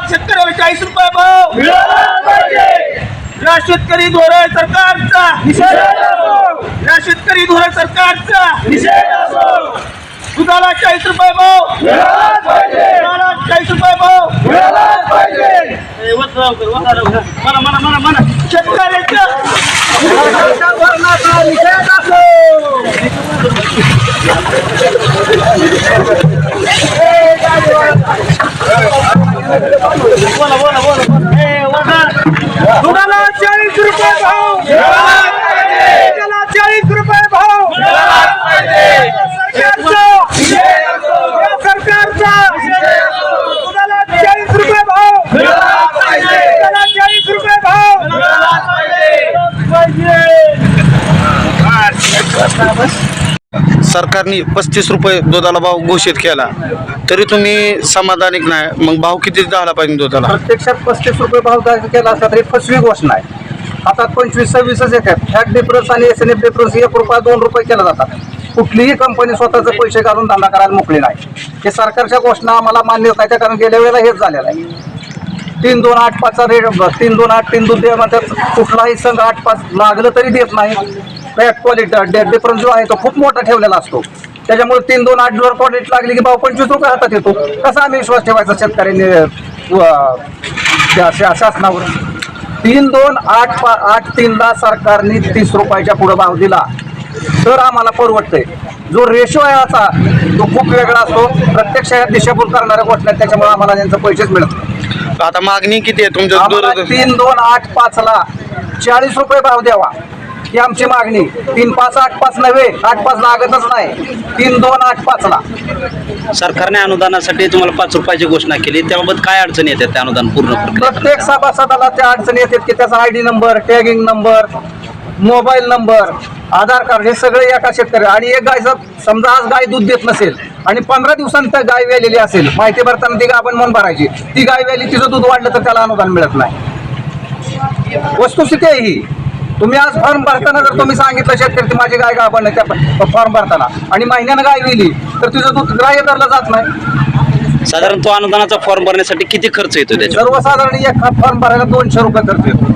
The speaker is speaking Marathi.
भाव शेतकऱ्याला चाळीस रुपये भाव या शेतकरी धोरण सरकारचा. या शेतकरी धोरण सरकारचा. दुधाला चाळीस रुपये भाव. दुधाला चाळीस रुपये भाव. ए, वत राव कर, वत दुधाला चाळीस रुपये भाव. दुधाला चाळीस रुपये भाव. सरकारचा या सरकारचा दुधाला चाळीस रुपये भाव दुधाला चाळीस रुपये भाव. सरकारने पस्तीस रुपये दुधाला भाव घोषित केला. तरी तुम्ही समाधानिक नाही. मग भाव किती झाला पाहिजे दुधाला? प्रत्यक्षात पस्तीस रुपये भाव केला असला तरी फसवी घोषणा आहे. आता पंचवीस सव्वीसच येतात फॅट डिफरन्स आणि एस एन एफ डिफरन्स एक रुपया दोन रुपये केला जातात. कुठलीही कंपनी स्वतःचे पैसे घालून धंदा करायला मोकळी नाही. हे सरकारच्या घोषणा आम्हाला मान्य नाही त्या कारण गेल्या वेळेला हेच झालेलं आहे. तीन दोन आठ पाचचा रेट तीन दोन आठ तीन दोन दे म्हणतात. कुठलाही संघ आठ पाच लागलं तरी देत नाही. फॅट क्वालिटी डिफरन्स जो आहे तो खूप मोठा ठेवलेला असतो. त्याच्यामुळे तीन दोन आठ जर क्वालिटी लागली की भाव पंचवीस रुपये हातात येतो? कसा आम्ही विश्वास ठेवायचा शेतकऱ्यांनी शासनावर? तीन दोन आठ पा आठ तीनला सरकारने तीस रुपयाच्या पुढे भाव दिला. तर आम्हाला परवडतंय. जो रेशो आहे याचा तो खूप वेगळा असतो. प्रत्यक्ष या दिशाभूल करणाऱ्या गोष्टी आहेत त्याच्यामुळे आम्हाला त्यांचं पैसेच मिळत. आता मागणी किती आहे तुमच्या तीन दोन आठ पाच ला चाळीस रुपये भाव द्यावा. ही आमची मागणी. तीन पाच आठ पाच नव्हे आठ पाच लागतच नाही. तीन दोन आठ पाच ला सरकारने अनुदानासाठी तुम्हाला पाच रुपयाची घोषणा केली. त्याबाबत काय अडचणी येतात त्या अनुदान पूर्ण प्रत्येक सभासदाला त्या अडचणी येतात की त्याचा I D number tagging number mobile number Aadhaar card हे सगळे एका शेतकरी आणि एक गाय समजा आज गाय दूध देत नसेल आणि पंधरा दिवसांनी त्या गाय वेलेली असेल माहिती भरताना ती आपण म्हणून भरायची. ती गाय वेली तिचं दूध वाढलं तर त्याला अनुदान मिळत नाही. वस्तुस्थिती आहे ही. तुम्ही आज फॉर्म भरताना जर तुम्ही सांगितलं शेतकरी माझी गाय गाभण त्या फॉर्म भरताना. आणि महिन्यानं गाय वेली तर तिचं दूध ग्राह्य धरलं जात नाही. साधारण तो अनुदानाचा फॉर्म भरण्यासाठी किती खर्च येतो सर्वसाधारण एक फॉर्म भरायला दोनशे रुपये खर्च येतो.